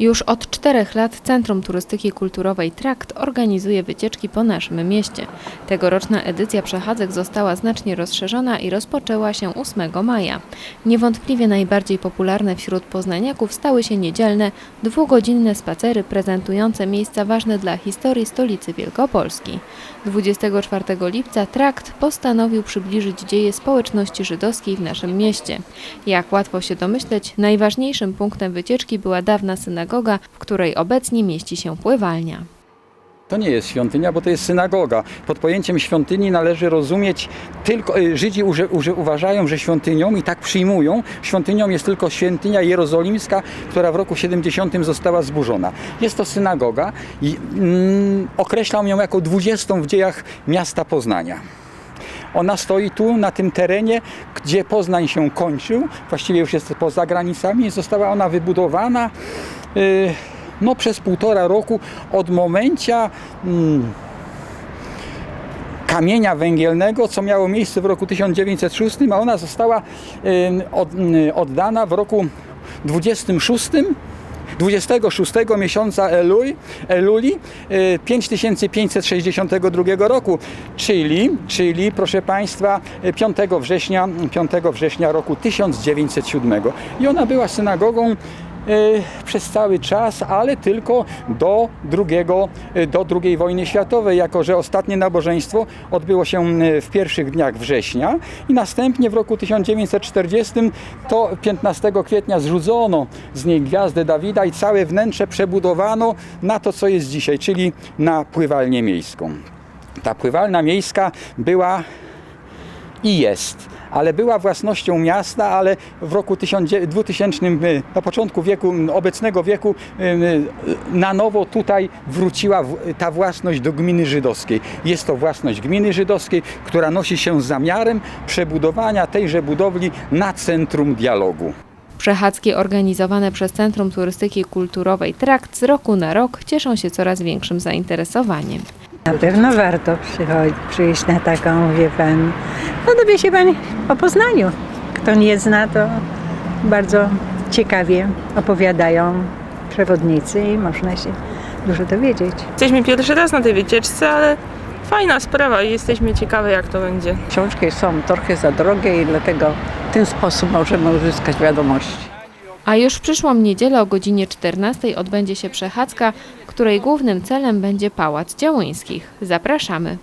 Już od czterech lat Centrum Turystyki Kulturowej Trakt organizuje wycieczki po naszym mieście. Tegoroczna edycja przechadzek została znacznie rozszerzona i rozpoczęła się 8 maja. Niewątpliwie najbardziej popularne wśród poznaniaków stały się niedzielne, dwugodzinne spacery prezentujące miejsca ważne dla historii stolicy Wielkopolski. 24 lipca Trakt postanowił przybliżyć dzieje społeczności żydowskiej w naszym mieście. Jak łatwo się domyśleć, najważniejszym punktem wycieczki była dawna synagoga, w której obecnie mieści się pływalnia. To nie jest świątynia, bo to jest synagoga. Pod pojęciem świątyni należy rozumieć tylko, y, Żydzi uży, uży, uważają, że świątynią i tak przyjmują, świątynią jest tylko świątynia jerozolimska, która w roku 70 została zburzona. Jest to synagoga i mm, określam ją jako 20 w dziejach miasta Poznania. Ona stoi tu, na tym terenie, gdzie Poznań się kończył, właściwie już jest poza granicami. Została ona wybudowana no, przez półtora roku od momencia mm, kamienia węgielnego, co miało miejsce w roku 1906, a ona została y, od, y, oddana w roku 26. 26 miesiąca Elul, Eluli y, 5562 roku, czyli, czyli proszę Państwa 5 września, 5 września roku 1907. I ona była synagogą y, przez cały czas, ale tylko do, drugiego, y, do II wojny światowej, jako że ostatnie nabożeństwo odbyło się y, w pierwszych dniach września i następnie w roku 1940 to 15 kwietnia zrzucono z niej gwiazdę Dawida i całe wnętrze przebudowano na to, co jest dzisiaj, czyli na pływalnię miejską. Ta pływalnia miejska była i jest, ale była własnością miasta, ale w roku 2000, y, na początku wieku, obecnego wieku, y, y, na nowo tutaj wróciła ta własność do gminy żydowskiej. Jest to własność gminy żydowskiej, która nosi się z zamiarem przebudowania tejże budowli na centrum dialogu. Przechadzki organizowane przez Centrum Turystyki Kulturowej Trakt z roku na rok cieszą się coraz większym zainteresowaniem. Na pewno warto przyjść na taką, wie pan. No dowie się pan o Poznaniu. Kto nie zna, to bardzo ciekawie opowiadają przewodnicy i można się dużo dowiedzieć. Jesteśmy pierwszy raz na tej wycieczce, ale fajna sprawa i jesteśmy ciekawe jak to będzie. Książki są trochę za drogie i dlatego w ten sposób możemy uzyskać wiadomości. A już w przyszłą niedzielę o godzinie 14 odbędzie się przechadzka, której głównym celem będzie Pałac Działyńskich. Zapraszamy!